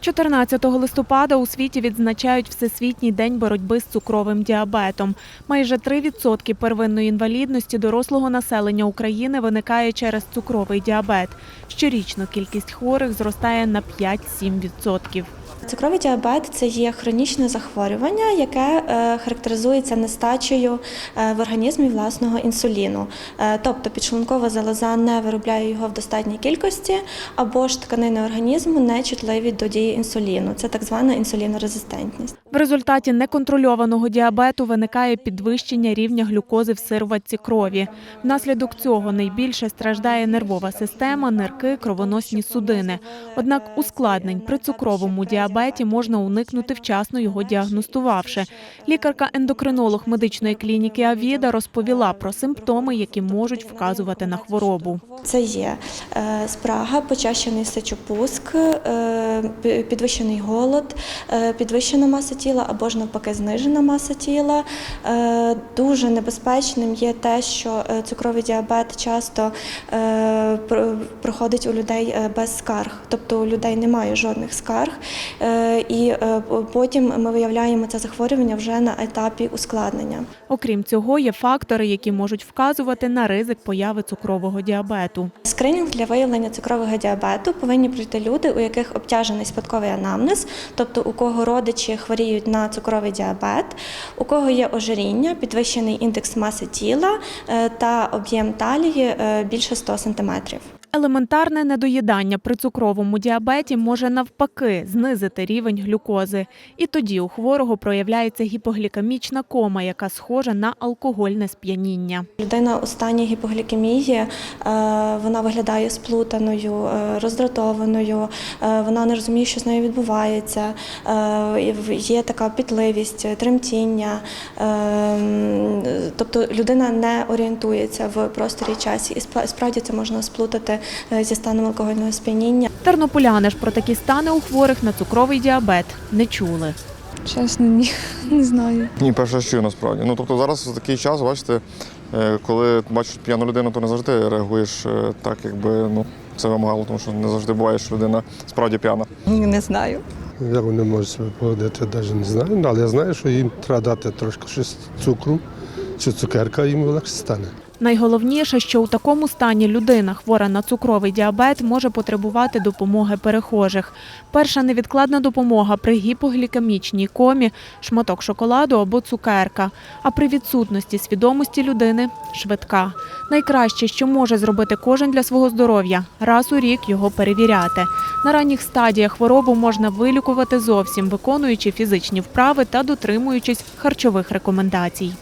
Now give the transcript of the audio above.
14 листопада у світі відзначають Всесвітній день боротьби з цукровим діабетом. Майже 3% первинної інвалідності дорослого населення України виникає через цукровий діабет. Щорічно кількість хворих зростає на 5-7%. Цукровий діабет це є хронічне захворювання, яке е, характеризується нестачею е, в організмі власного інсуліну. Е, Тобто підшлункова залоза не виробляє його в достатній кількості, або ж тканини організму не чутливі до дії інсуліну. Це так звана інсулінорезистентність. В результаті неконтрольованого діабету виникає підвищення рівня глюкози в сироватці крові. Внаслідок цього найбільше страждає нервова система, нирки, кровоносні судини. Однак ускладнень при цукровому діабеті можна уникнути вчасно його діагностувавши. Лікарка-ендокринолог медичної клініки Авіда розповіла про симптоми, які можуть вказувати на хворобу. Це є е, спрага, почащений сечопуск, е, підвищений голод, е, підвищена маса тіла або ж навпаки знижена маса тіла. Дуже небезпечним є те, що цукровий діабет часто проходить у людей без скарг, тобто у людей немає жодних скарг. Е, І е, потім ми виявляємо це захворювання вже на етапі ускладнення. Окрім цього, є фактори, які можуть вказувати на ризик появи цукрового діабету. Скринінг для виявлення цукрового діабету повинні пройти люди, у яких обтяжений спадковий анамнез, тобто у кого родичі хворіють на цукровий діабет, у кого є ожиріння, підвищений індекс маси тіла е, та об'єм талії більше 100 см. Елементарне недоїдання при цукровому діабеті може навпаки знизити рівень глюкози. І тоді у хворого проявляється гіпоглікемічна кома, яка схожа на алкогольне сп'яніння. Людина у стані гіпоглікемії, е, вона виглядає сплутаною, е, роздратованою, е, вона не розуміє, що з нею відбувається. Є така пітливість, тремтіння. Тобто людина не орієнтується в просторі часі. І спра- справді це можна сплутати е, зі станом алкогольного сп'яніння. Тернополяни ж про такі стани у хворих на цукровий діабет не чули. Чесно, ні, не знаю. Ні, перше що насправді. Ну тобто зараз такий час, бачите, е, коли бачиш п'яну людину, то не завжди реагуєш е, так, якби ну це вимагало, тому що не завжди буває, що людина справді п'яна. Не знаю. Як вони можуть себе поводити, навіть не знаю. Але я знаю, що їм треба дати трошки щось цукру чи цукерка, їм легше стане. Найголовніше, що у такому стані людина, хвора на цукровий діабет, може потребувати допомоги перехожих. Перша невідкладна допомога при гіпоглікемічній комі шматок шоколаду або цукерка. А при відсутності свідомості людини швидка. Найкраще, що може зробити кожен для свого здоров'я раз у рік його перевіряти. На ранніх стадіях хворобу можна вилікувати зовсім, виконуючи фізичні вправи та дотримуючись харчових рекомендацій.